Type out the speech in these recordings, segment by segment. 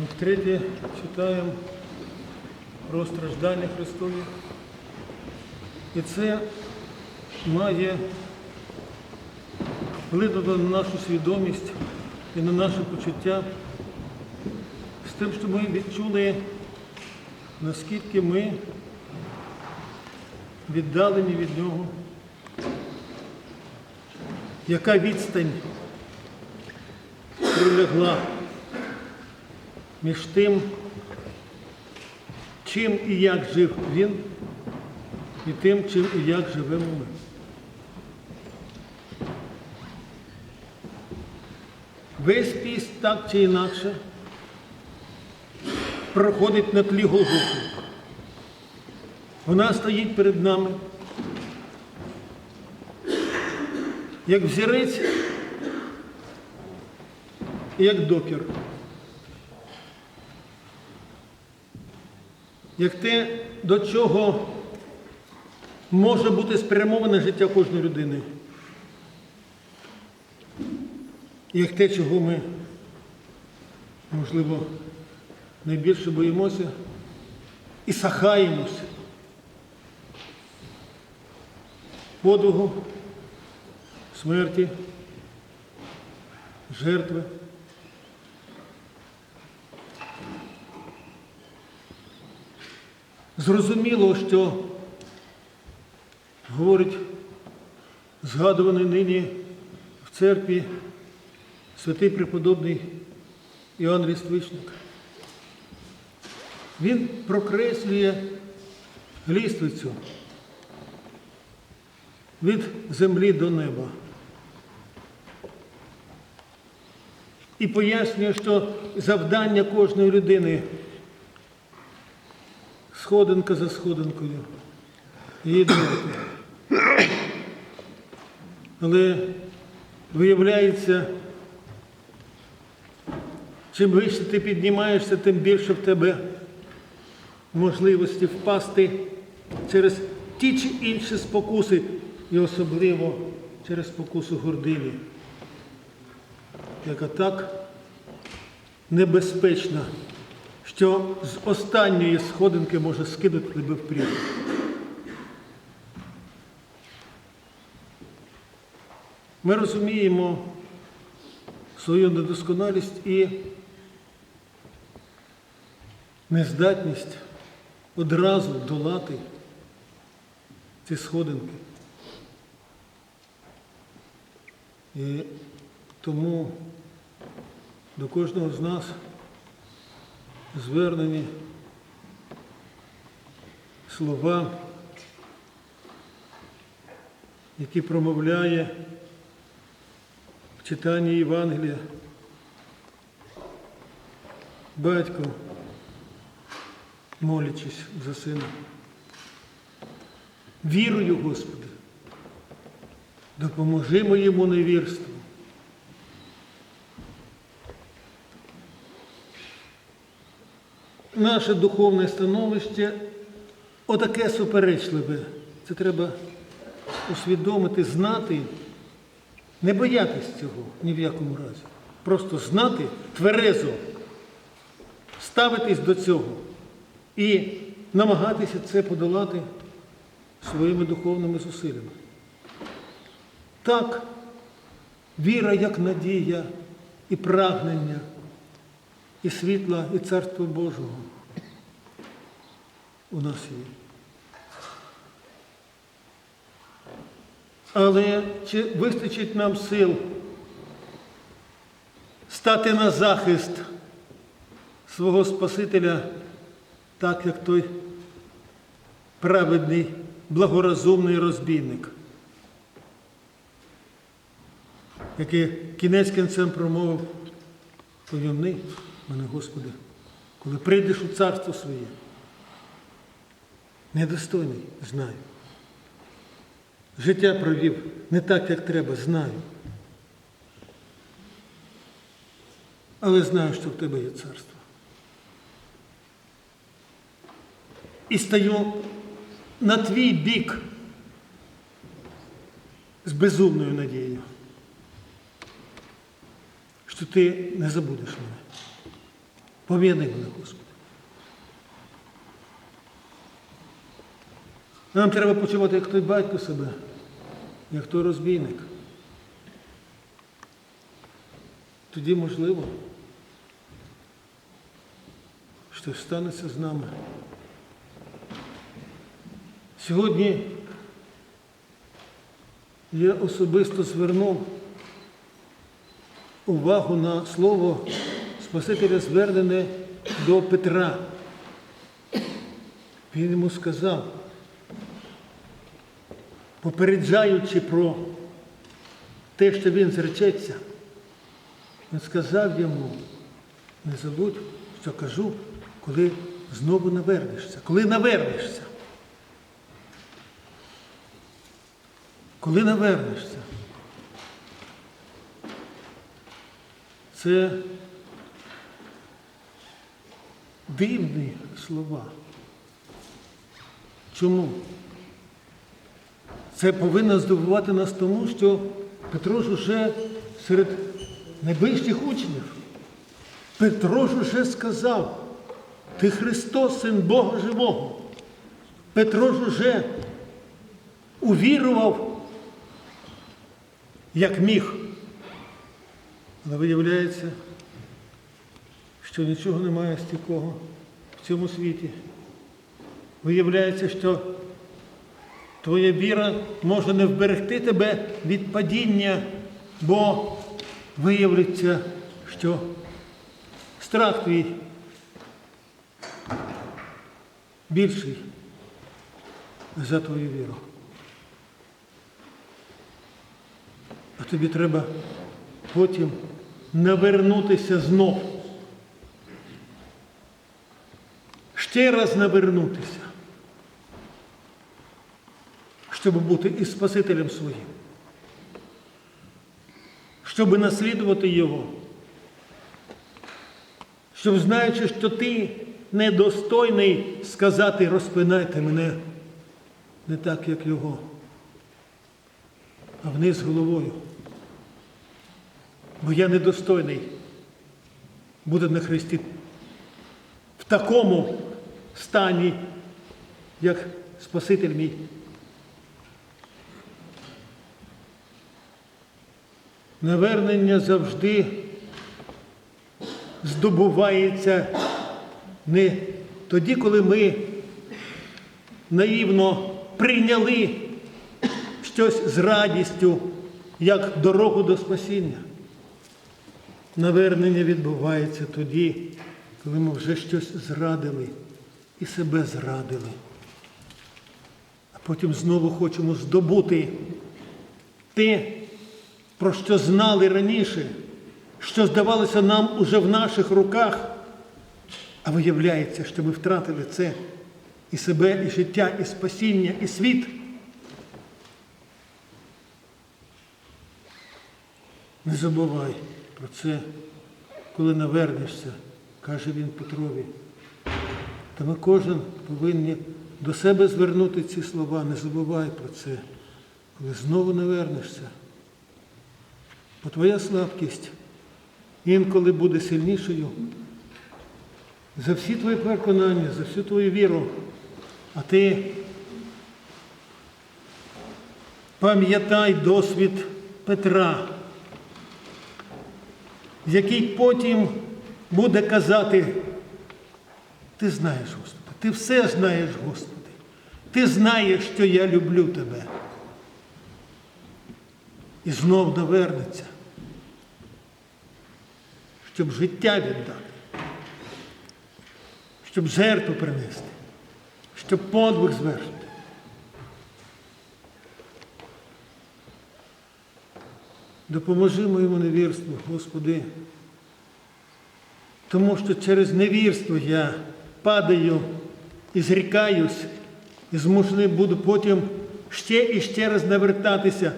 Ми втретє читаємо про страждання Христові. І це має вплинути на нашу свідомість і на наше почуття з тим, щоб ми відчули, наскільки ми віддалені від нього, яка відстань пролягла між тим, чим і як жив він, і тим, чим і як живемо ми. Весь піст так чи інакше проходить на тлі Голгофи. Вона стоїть перед нами, як взірець і як докір. Як те, до чого може бути спрямоване життя кожної людини. Як те, чого ми, можливо, найбільше боїмося і сахаємося. Подвигу, смерті, жертви. Зрозуміло, що говорить згадуваний нині в церкві святий преподобний Іоанн Ріствичник. Він прокреслює ліствицю від землі до неба. І пояснює, що завдання кожної людини сходинка за сходинкою її. Але виявляється, чим вище ти піднімаєшся, тим більше в тебе можливості впасти через ті чи інші спокуси, і особливо через спокусу гордині, яка так небезпечна, що з останньої сходинки може скинути тебе в прірву. Ми розуміємо свою недосконалість і нездатність одразу долати ці сходинки. І тому до кожного з нас звернені слова, які промовляє в читанні Євангелія батько, молячись за сина. Вірую, Господи, допоможи моєму невірству. Наше духовне становище отаке суперечливе. Це треба усвідомити, знати, не боятись цього ні в якому разі. Просто знати тверезо, ставитись до цього і намагатися це подолати своїми духовними зусиллями. Так, віра як надія і прагнення, і світла, і Царства Божого у нас є. Але чи вистачить нам сил стати на захист свого Спасителя, так як той праведний, благорозумний розбійник, який кінець кінцем промовив, повівни мене, Господи, коли прийдеш у царство своє. Недостойний, знаю. Життя провів не так, як треба, знаю. Але знаю, що в тебе є царство. І стаю на твій бік з безумною надією, що ти не забудеш мене. Пом'яни мене, Господи. Нам треба почувати, як той батько себе, як той розбійник. Тоді можливо, що станеться з нами. Сьогодні я особисто звернув увагу на слово Спасителя звернене до Петра. Він йому сказав, попереджаючи про те, що він зречеться, він сказав йому, не забудь, що кажу, коли знову навернешся, коли навернешся. Коли навернешся. Це дивні слова. Чому? Це повинно здивувати нас тому, що Петро ж уже серед найближчих учнів. Петро ж уже сказав, ти Христос, син Бога живого. Петро ж уже увірував, як міг. Але виявляється, що нічого немає стільки в цьому світі. Виявляється, що твоя віра може не вберегти тебе від падіння, бо виявиться, що страх твій більший за твою віру. А тобі треба потім навернутися знов. Ще раз навернутися, щоб бути і Спасителем своїм, щоб наслідувати Його, щоб знаючи, що ти недостойний сказати, розпинайте мене не так, як Його, а вниз головою. Бо я недостойний бути на Христі в такому стані, як Спаситель мій. Навернення завжди здобувається не тоді, коли ми наївно прийняли щось з радістю, як дорогу до спасіння. Навернення відбувається тоді, коли ми вже щось зрадили і себе зрадили. А потім знову хочемо здобути те, про що знали раніше, що здавалося нам уже в наших руках, а виявляється, що ми втратили це і себе, і життя, і спасіння, і світ. Не забувай про це, коли навернешся, каже він Петрові. Та ми кожен повинні до себе звернути ці слова, не забувай про це, коли знову навернешся. Бо твоя слабкість інколи буде сильнішою за всі твої переконання, за всю твою віру, а ти пам'ятай досвід Петра який потім буде казати, ти знаєш, Господи, ти все знаєш, Господи, ти знаєш, що я люблю тебе. І знов навернеться, щоб життя віддати, щоб жертву принести, щоб подвиг звершити. Допоможи моєму невірству, Господи, тому що через невірство я падаю і зрікаюсь, і змушений буду потім ще і ще раз навертатися.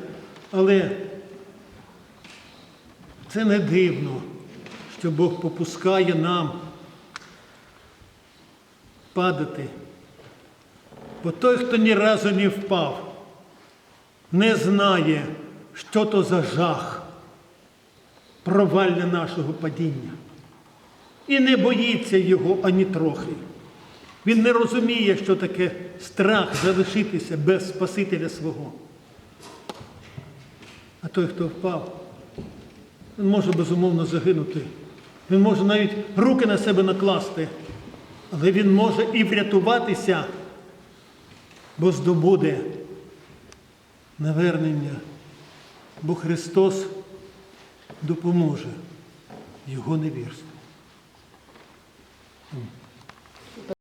Але це не дивно, що Бог попускає нам падати. Бо той, хто ні разу не впав, не знає, що то за жах провальне нашого падіння. І не боїться його ані трохи. Він не розуміє, що таке страх залишитися без Спасителя свого. А той, хто впав, він може безумовно загинути. Він може навіть руки на себе накласти, але він може і врятуватися, бо здобуде навернення, бо Христос допоможе його невірству.